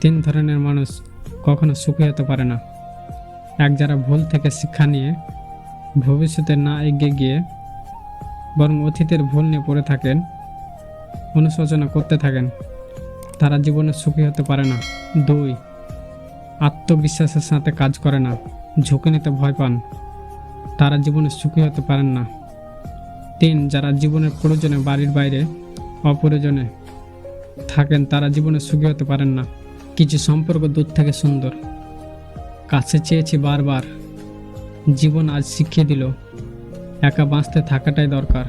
তিন ধরনের মানুষ কখনো সুখী হতে পারে না। এক যারা ভুল থেকে শিক্ষা নিয়ে ভবিষ্যতে না এগিয়ে গিয়ে বরং অতীতের ভুল নিয়ে পড়ে থাকেন, অনুশোচনা করতে থাকেন, তারা জীবনে সুখী হতে পারে না। দুই, আত্মবিশ্বাসের সাথে কাজ করে না, ঝুঁকি নিতে ভয় পান, তারা জীবনে সুখী হতে পারেন না। তিন, যারা জীবনের প্রয়োজনে বাড়ির বাইরে অপ্রয়োজনে থাকেন, তারা জীবনে সুখী হতে পারেন না। কিছু সম্পর্ক দূর থেকে সুন্দর। কাছে চেয়েছি বারবার। জীবন আজ শিখিয়ে দিল, একা বাঁচতে থাকাটাই দরকার।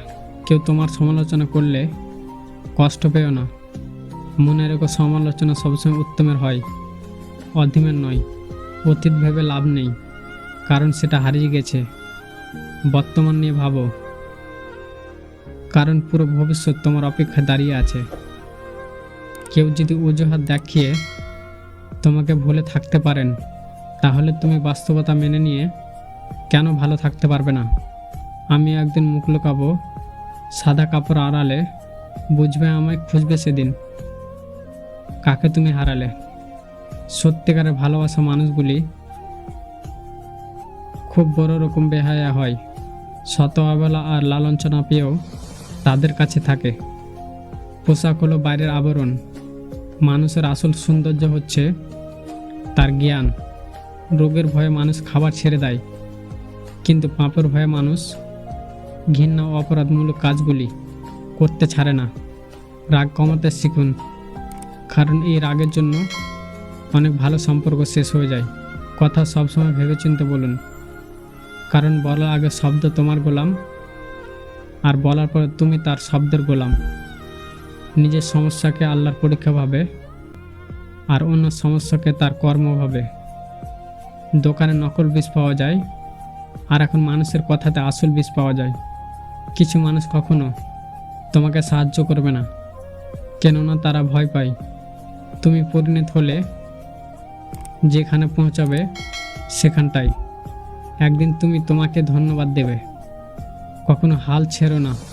কেউ তোমার সমালোচনা করলে কষ্ট পেও না। মনে রেখো সমালোচনা সবসময় উত্তমের হয়, অধীমের নয়। অতীত ভেবে লাভ নেই, কারণ সেটা হারিয়ে গেছে। বর্তমান নিয়ে ভাবো। কারণ পুরো ভবিষ্যৎ তোমার অপেক্ষায় দাঁড়িয়ে আছে। কেউ যদি অজুহাত দেখিয়ে তোমাকে ভুলে থাকতে পারেন, তাহলে তুমি বাস্তবতা মেনে নিয়ে কেন ভালো থাকতে পারবে না? আমি একদিন মুখ লুকাবো, সাদা কাপড় আড়ালে, বুঝবে আমায় খুঁজবে সেদিন। কাকে তুমি হারালে? সত্যিকারের ভালোবাসা মানুষগুলি খুব বড় রকম বেহায়া হয়। শত অবলা আর লালঞ্চনা পেয়েও তাদের কাছে থাকে। পোশাক হলো বাইরের আবরণ। মানুষের আসল সৌন্দর্য হচ্ছে তার জ্ঞান। রোগের ভয়ে মানুষ খাবার ছেড়ে দেয়। কিন্তু পাপের ভয়ে মানুষ ঘৃণা ও অপরাধমূলক কাজগুলি করতে ছাড়ে না। রাগ কমাতে শিখুন, কারণ এই রাগের জন্য অনেক ভালো সম্পর্ক শেষ হয়ে যায়। কথা সবসময় ভেবেচিন্তে বলুন, কারণ বলার আগে শব্দ তোমার গোলাম, আর বলার পরে তুমি তার শব্দের গোলাম। নিজের সমস্যাকে আল্লাহর পরীক্ষা ভাবে আর অন্য সমস্যাকে তার কর্ম ভাবে। দোকানে নকল বীজ পাওয়া যায় আর এখন মানুষের কথাতে আসল বীজ পাওয়া যায়। কিছু মানুষ কখনো তোমাকে সাহায্য করবে না, কেননা তারা ভয় পায়। তুমি পরিণত হলে যেখানে পৌঁছাবে সেখানটাই। একদিন তুমি তোমাকে ধন্যবাদ দেবে। কখনো হাল ছেড়ো না।